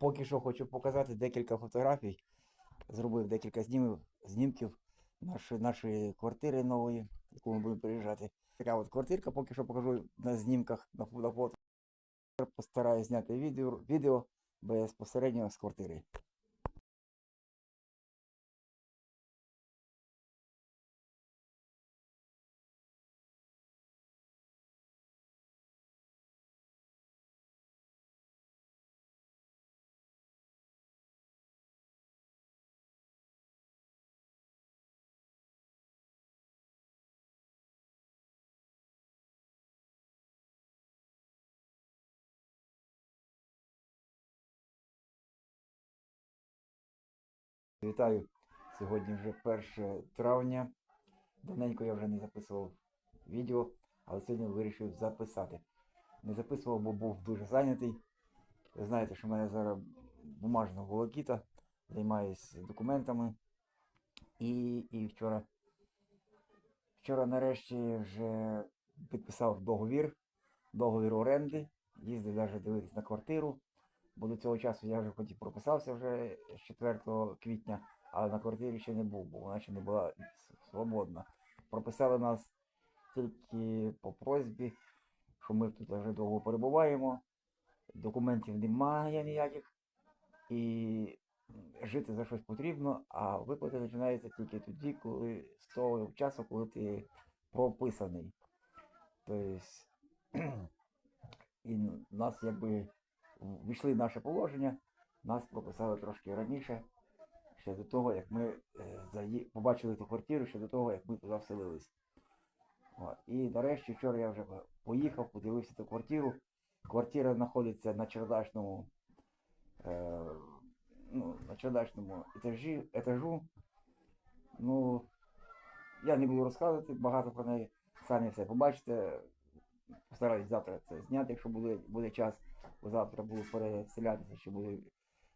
Поки що хочу показати декілька фотографій. Зробив декілька знімів, знімків нашої, нашої квартири нової, в яку ми будемо приїжджати. Така от квартирка, поки що покажу на знімках, на, фо- на фото. Постараюсь зняти відео, відео безпосередньо з квартири. Вітаю! Сьогодні вже 1 травня. Давненько я вже не записував відео, але сьогодні вирішив записати. Не записував, бо був дуже зайнятий. Ви знаєте, що в мене зараз бумажна волокіта, займаюся документами. І, і вчора, вчора нарешті вже підписав договір, договір оренди. Їздив навіть дивитись на квартиру. Бо до цього часу я вже хоч і прописався вже з 4 квітня, але на квартирі ще не був, бо вона ще не була свободна. Прописали нас тільки по просьбі, що ми тут вже довго перебуваємо, документів немає ніяких, і жити за щось потрібно, а виплати починаються тільки тоді, коли з того часу, коли ти прописаний. Тобто, і нас якби війшли в наше положення, нас прописали трошки раніше, ще до того, як ми е, побачили ту квартиру, ще до того, як ми туди вселились. І нарешті вчора я вже поїхав, подивився ту квартиру. Квартира знаходиться на чердачному, е, ну, на чердачному етажі, етажу. Ну, я не буду розказувати багато про неї. Самі все побачите. Постараюсь завтра це зняти, якщо буде, буде час. Завтра буду переселятися, буду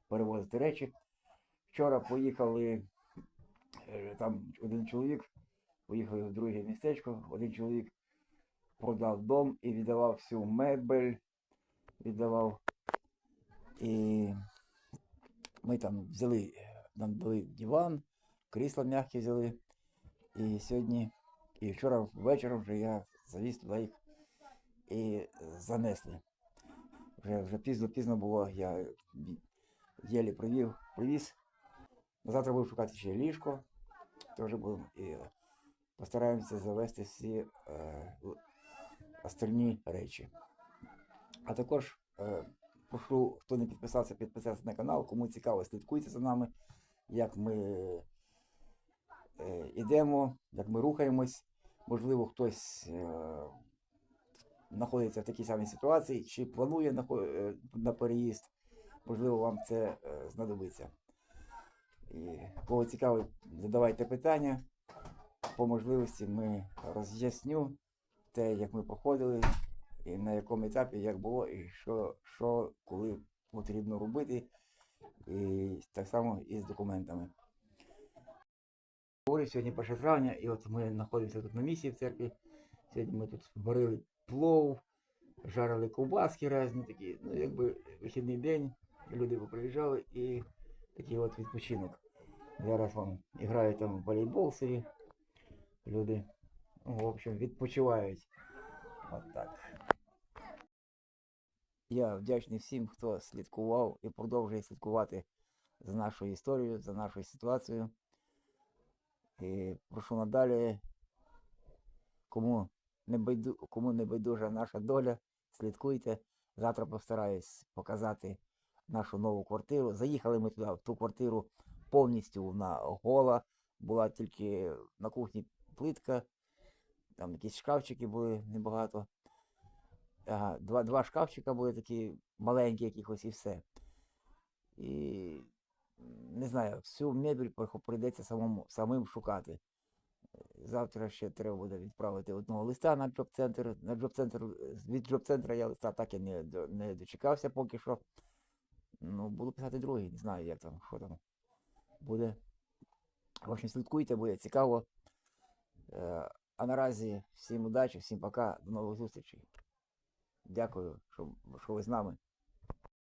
перевозити речі. Вчора поїхали, е, там один чоловік, поїхали в друге містечко, один чоловік продав дом і віддавав всю мебель, віддавав. І ми там взяли, нам дали диван, крісла м'які взяли. І сьогодні, і вчора ввечері вже я завіз туди їх і занесли. Вже, вже пізно пізно було, я єлі привів, привіз. Завтра буду шукати ще ліжко. Теж будемо і постараємося завести всі е, остальні речі. А також е, прошу, хто не підписався, підписатися на канал. Кому цікаво, слідкуйте за нами, як ми е, йдемо, як ми рухаємось. Можливо, хтось е, знаходиться в такій самій ситуації, чи планує е, на переїзд. Можливо, вам це е, знадобиться. І кого цікавить, задавайте питання. По можливості ми роз'ясню те, як ми проходили, і на якому етапі, як було, і що, що коли потрібно робити. І так само і з документами. Сьогодні 1 травня, і от ми знаходимося тут на місії в церкві. Сьогодні ми тут варили плов, жарили ковбаски різні такі. Ну, якби вихідний день, люди поприїжджали і такий от відпочинок. Зараз вам грають там в волейбол собі. Люди, ну, в общем, відпочивають. От так. Я вдячний всім, хто слідкував і продовжує слідкувати за нашою історією, за нашою ситуацією. І прошу надалі, кому не, байду, кому не байдужа наша доля, слідкуйте. Завтра постараюсь показати нашу нову квартиру. Заїхали ми туди, в ту квартиру повністю вона гола. Була тільки на кухні плитка, там якісь шкафчики були небагато. Ага, два, два шкафчика були такі маленькі якихось і все. І не знаю, всю мебель прийдеться самому, самим шукати. Завтра ще треба буде відправити одного листа на джоб-центр. На джоб-центр від джоб-центра я листа так і не, не дочекався поки що. Ну, буду писати другий, не знаю, як там, що там буде. В общем, слідкуйте, буде цікаво. Е, А наразі всім удачі, всім пока, до нових зустрічей. Дякую, що, що ви з нами.